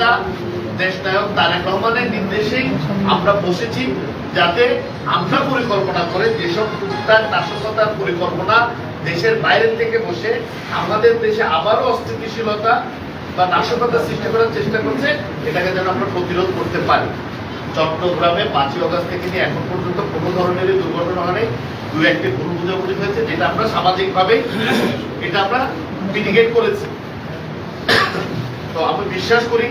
নেতা দেশ নায়ক তারেক রহমানের নির্দেশেই আমরা বসেছি যাতে আমরা পরিকল্পনা করে যেসব টুকটাক নাশকতার পরিকল্পনা দেশের বাইরে থেকে বসে আমাদের দেশে আবারও অস্থিতিশীলতা বা নাশকতা সৃষ্টি করার চেষ্টা করছে, এটাকে যেন আমরা প্রতিরোধ করতে পারি। চট্টগ্রামে পাঁচই অগস্ট থেকে নিয়ে এখন পর্যন্ত কোনো ধরনের দুর্ঘটনা হয়নি। দু একটি ভুল বুঝাবুঝি হয়েছে, যেটা আমরা সামাজিকভাবেই এটা আমরা মিটিগেট করেছি। তো আমি বিশ্বাস করি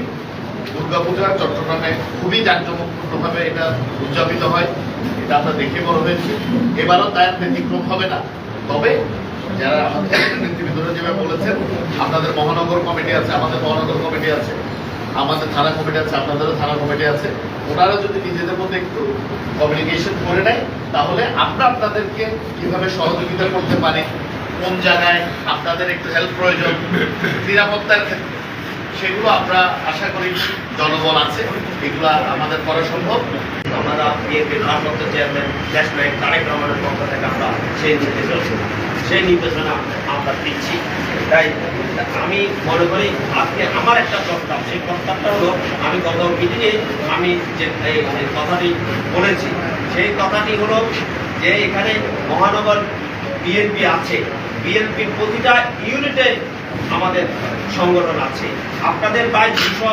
দুর্গাপূজা চট্টগ্রামে খুবই জাঁকজমকপূর্ণভাবে এটা উদযাপিত হয়। এটা আমরা দেখে বড় হয়েছি। এবারও তার ব্যতিক্রম হবে না। তবে যারা আমাদের নেতৃবৃন্দরা যেভাবে বলেছেন, আপনাদের মহানগর কমিটি আছে, আমাদের মহানগর কমিটি আছে, আমাদের থানা কমিটি আছে, আপনাদেরও থানা কমিটি আছে। ওনারা যদি নিজেদের মধ্যে একটু কমিউনিকেশন করে নেয়, তাহলে আমরা আপনাদেরকে কীভাবে সহযোগিতা করতে পারি, কোন জায়গায় আপনাদের একটু হেল্প প্রয়োজন, নিরাপত্তার ক্ষেত্রে। সেগুলো আমরা আশা করি জনবল আছে। এগুলো আমাদের করা সম্ভব। আমরা বিএনপির ভারপ্রাপ্ত চেয়ারম্যান দেশ তারেক রহমানের পক্ষ থেকে আমরা সেই নির্দেশনা সেই নির্দেশনা আমরা দিচ্ছি। তাই আমি মনে করি আজকে আমার একটা প্রস্তাব। সেই প্রস্তাবটা হলো, আমি গত মিটিংয়ে আমি যে এই কথাটি বলেছি, সেই কথাটি হলো যে এখানে মহানগর বিএনপি আছে। বিএনপির প্রতিটা ইউনিটে আমাদের সংগঠন আছে। আপনাদের প্রায় দুশো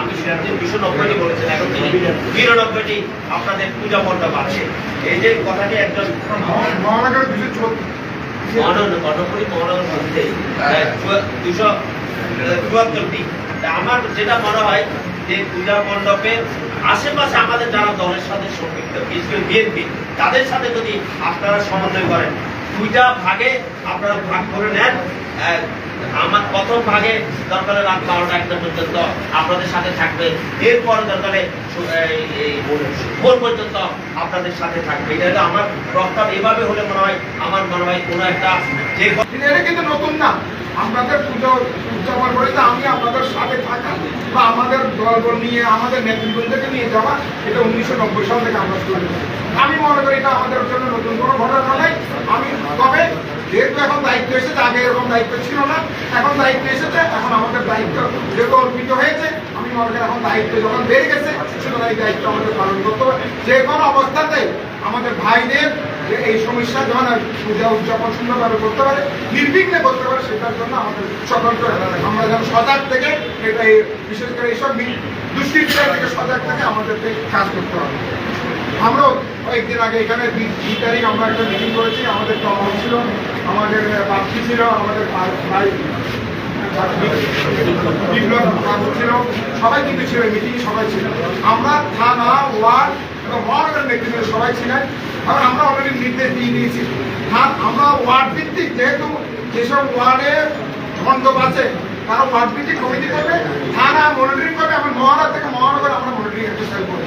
আমি সেদিন দুশো নব্বইটি বলেছেন এখন তিনি। বিরানব্বইটি আপনাদের পূজা মণ্ডপ আছে। এই যে কথাটি একজন মহানগর দুশো মহানগর মধ্যে দুশো চুয়াত্তরটি। তা আমার যেটা মনে হয় যে পূজা মণ্ডপের আশেপাশে আমাদের যারা দলের সাথে সম্পৃক্ত বিশেষ করে বিএনপি তাদের সাথে যদি আপনারা সমন্বয় করেন দুইটা ভাগে আপনারা ভাগ করে নেন। আমার প্রথম ভাগে দরকারে রাত বারোটা একটা পর্যন্ত আপনাদের সাথে থাকবে। এরপরে দরকারে ভোর পর্যন্ত আপনাদের সাথে থাকবে। এটা আমার প্রস্তাব। এভাবে হলে মনে হয় আমার মনে হয় কোনো একটা যে এটা কিন্তু নতুন না। আমাদের পুজো উদযাপন করে আমি আপনাদের সাথে থাকা বা আমাদের দলবল নিয়ে, আমাদের নেতৃবৃন্দকে নিয়ে যাওয়া, এটা উনিশশো নব্বই সাল থেকে আমরা শুরু আমি মনে করি এটা আমাদের জন্য নতুন কোনো ঘটনা নয়। আমি এখন দায়িত্ব এসেছে, আগে এরকম দায়িত্ব ছিল না। এখন দায়িত্ব এসেছে, এখন আমাদের দায়িত্ব যেহেতু অর্পিত হয়েছে। আমি এখন দায়িত্ব যখন বেড়ে গেছে এই দায়িত্ব আমাদের পালন করতে যে কোনো অবস্থাতে আমাদের ভাইদের যে এই সমস্যা যখন পূজা উদযাপন সুন্দরভাবে করতে পারে, নির্বিঘ্নে করতে পারে, সেটার জন্য আমাদের সকলকে আমরা যেন সজাগ থেকে এটা এই বিশেষ করে এইসব দুষ্কৃতিকার থেকে সজাগ থেকে আমাদেরকে কাজ করতে হবে। আমরাও কয়েকদিন আগে এখানে দুই তারিখ আমরা একটা মিটিং করেছি, আমাদের টমল ছিল, আমাদের বাপ্তি ছিল, আমাদের ভাই- সবাই কিন্তু ছিল মিটিং সবাই ছিল। আমরা থানা, ওয়ার্ড এবং মহানগর নেতৃত্ব সবাই ছিলেন, কারণ আমরা অলরেডি নির্দেশ দিয়ে দিয়েছি। আমরা ওয়ার্ড ভিত্তিক, যেহেতু যেসব ওয়ার্ডে মণ্ডপ আছে, তারা ওয়ার্ড ভিত্তিক কমিটি করবে থানা মনিটরিং করবে, এবং মহানগর থেকে মহানগর আমরা মনিটরিং একটা সেল করব।